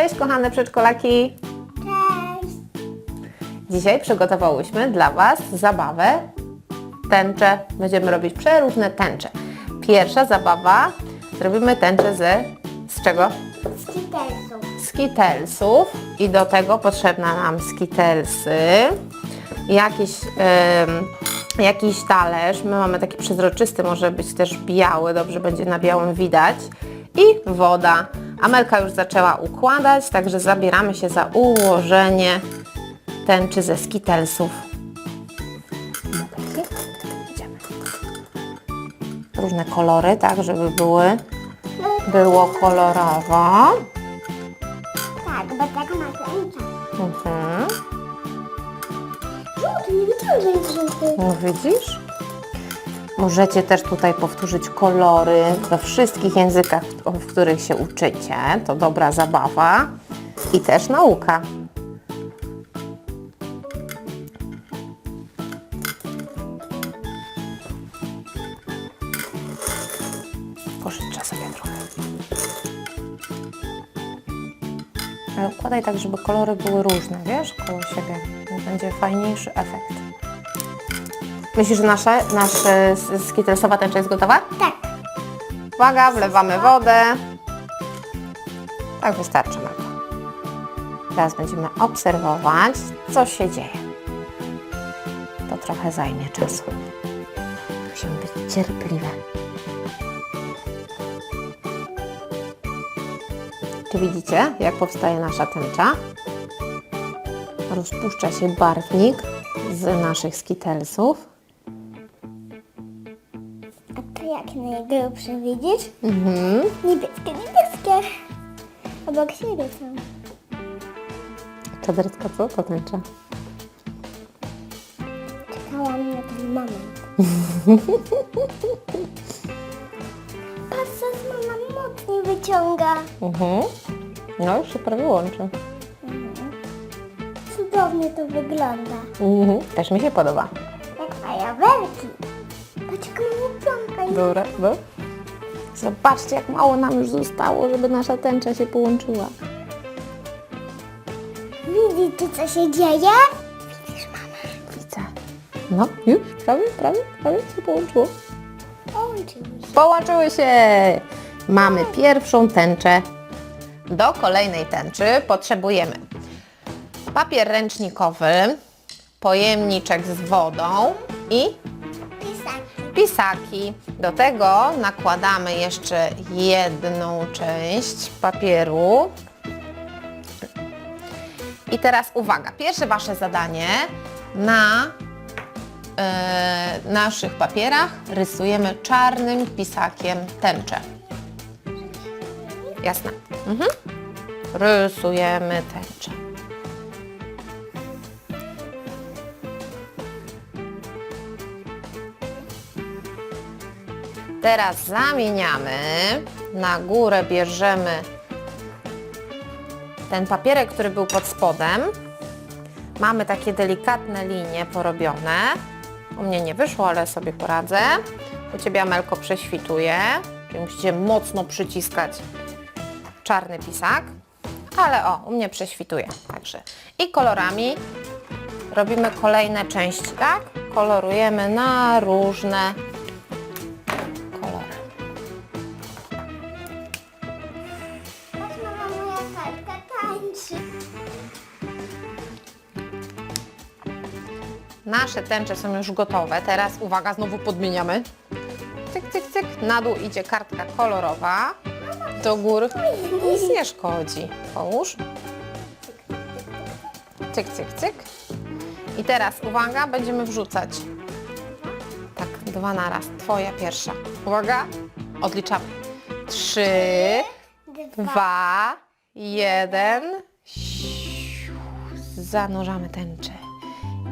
Cześć kochane przedszkolaki! Cześć! Dzisiaj przygotowałyśmy dla Was zabawę tęcze. Będziemy robić przeróżne tęcze. Pierwsza zabawa, zrobimy tęczę ze, z czego? Skitelsów. Skittlesów i do tego potrzebna nam skittlesy, jakiś, em, jakiś talerz, my mamy taki przezroczysty, może być też biały, dobrze będzie na białym widać i woda. Amelka już zaczęła układać, także zabieramy się za ułożenie tęczy ze. Idziemy. Różne kolory, tak, żeby były, było kolorowo. Tak, bo tak ma tęcza. Mhm. Żółty, nie wiedziałam, że jest żółty. No widzisz? Możecie też tutaj powtórzyć kolory we wszystkich językach, w których się uczycie. To dobra zabawa i też nauka. Pożyczę sobie trochę. Ale układaj tak, żeby kolory były różne, wiesz, koło siebie. Będzie fajniejszy efekt. Myślisz, że nasza, nasza skittelsowa tęcza jest gotowa? Tak. Uwaga, wlewamy wodę. Tak wystarczy nam. Teraz będziemy obserwować, co się dzieje. To trochę zajmie czasu. Musimy być cierpliwe. Czy widzicie, jak powstaje nasza tęcza? Rozpuszcza się barwnik z naszych skittlesów. Najgrubsze widzisz? Mhm. Niebieskie, niebieskie. Obok siebie są. Czaderska, co to tęcza? Czekałam na ten moment. Patrz, co mama mocniej wyciąga. Mhm. No już się prawie łączy. Cudownie to wygląda. Mhm. Też mi się podoba. Jak fajerwerki. Dobra, no. Zobaczcie, jak mało nam już zostało, żeby nasza tęcza się połączyła. Widzicie, co się dzieje? Widzę. No, już, prawie, prawie, prawie się połączyło. Połączyły się. Połączyły się! Mamy pierwszą tęczę. Do kolejnej tęczy potrzebujemy papier ręcznikowy, pojemniczek z wodą i Pisaki. Do tego nakładamy jeszcze jedną część papieru. I teraz uwaga, pierwsze Wasze zadanie na e, naszych papierach rysujemy czarnym pisakiem tęczę. Jasne. Mhm. Rysujemy tęczę. Teraz zamieniamy, na górę bierzemy ten papierek, który był pod spodem. Mamy takie delikatne linie porobione. U mnie nie wyszło, ale sobie poradzę. U Ciebie Amelko prześwituje, czyli musicie mocno przyciskać czarny pisak. Ale o, u mnie prześwituje, także. I kolorami robimy kolejne części, tak? Kolorujemy na różne Nasze tęcze są już gotowe. Teraz uwaga, znowu podmieniamy. Cyk, cyk, cyk. Na dół idzie kartka kolorowa. Do góry nic nie szkodzi. Połóż. Cyk, cyk, cyk. I teraz uwaga, będziemy wrzucać. Tak, dwa na raz. Twoja pierwsza. Uwaga, odliczamy. Trzy, dwa, jeden. Zanurzamy tęczę.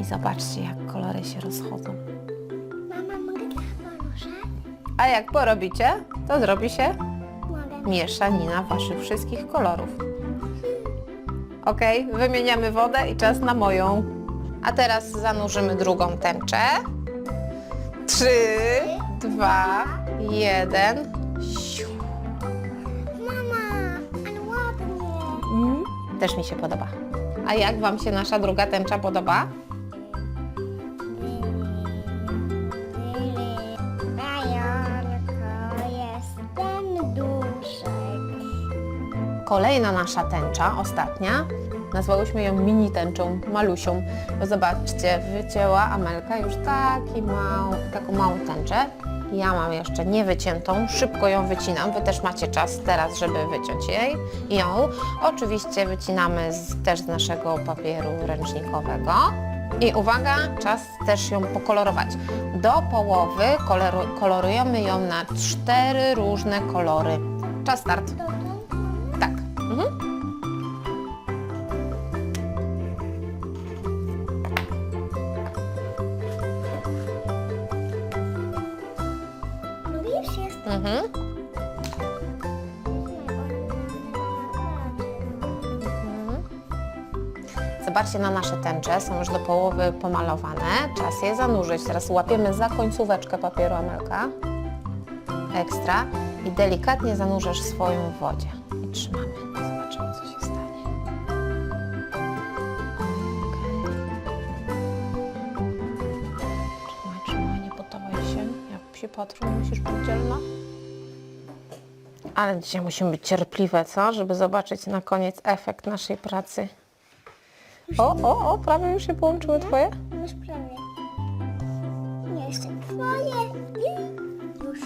I zobaczcie, jak kolory się rozchodzą. Mama, mogę pomoże? A jak porobicie, to zrobi się Mogę. mieszanina waszych wszystkich kolorów. Ok, wymieniamy wodę i czas na moją. A teraz zanurzymy drugą tęczę. Trzy, dwa, jeden. Siu. Mama, ale ładnie. Mm. Też mi się podoba. A jak Wam się nasza druga tęcza podoba? Kolejna nasza tęcza, ostatnia, nazwałyśmy ją mini tęczą, malusią. Bo zobaczcie, wycięła Amelka już taki mał, taką małą tęczę. Ja mam jeszcze niewyciętą, szybko ją wycinam. Wy też macie czas teraz, żeby wyciąć jej ją. Oczywiście wycinamy z, też z naszego papieru ręcznikowego. I uwaga, czas też ją pokolorować. Do połowy koloru, kolorujemy ją na cztery różne kolory. Czas start. Mhm. Lubisz? Jest Mhm. Zobaczcie na nasze tęcze, są już do połowy pomalowane. Czas je zanurzyć. Teraz łapiemy za końcóweczkę papieru Amelka. Ekstra. I delikatnie zanurzasz swoją w wodzie. I trzymamy. Jak się patrzą, musisz być dzielna. Ale dzisiaj musimy być cierpliwe, co? Żeby zobaczyć na koniec efekt naszej pracy. O, o, o, prawie już się połączyły twoje? już prawie. Jeszcze twoje już.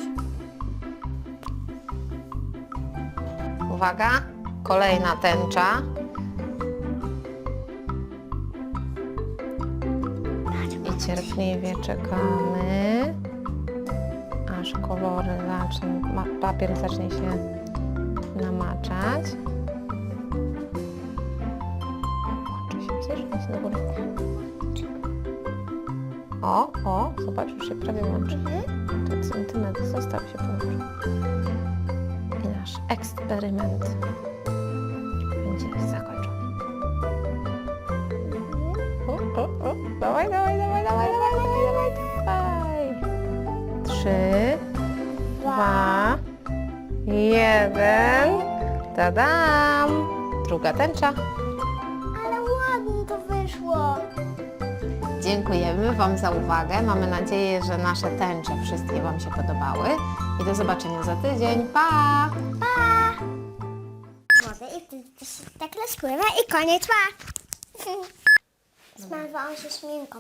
Uwaga, kolejna tęcza. I cierpliwie czekamy, aż kolory zaczną, ma- papier zacznie się namaczać. O, o, zobacz, już się prawie łączy. Tak centymetr został się połączył. I nasz eksperyment będzie zakończony. Trzy, dwa, jeden. Tadam! Druga tęcza. Ale ładnie to wyszło. Dziękujemy Wam za uwagę. Mamy nadzieję, że nasze tęcze wszystkie Wam się podobały. I do zobaczenia za tydzień. Pa! Pa! Wodę i wtedy to się tak rozpływa i koniec, pa! Zmalowałam się śminką.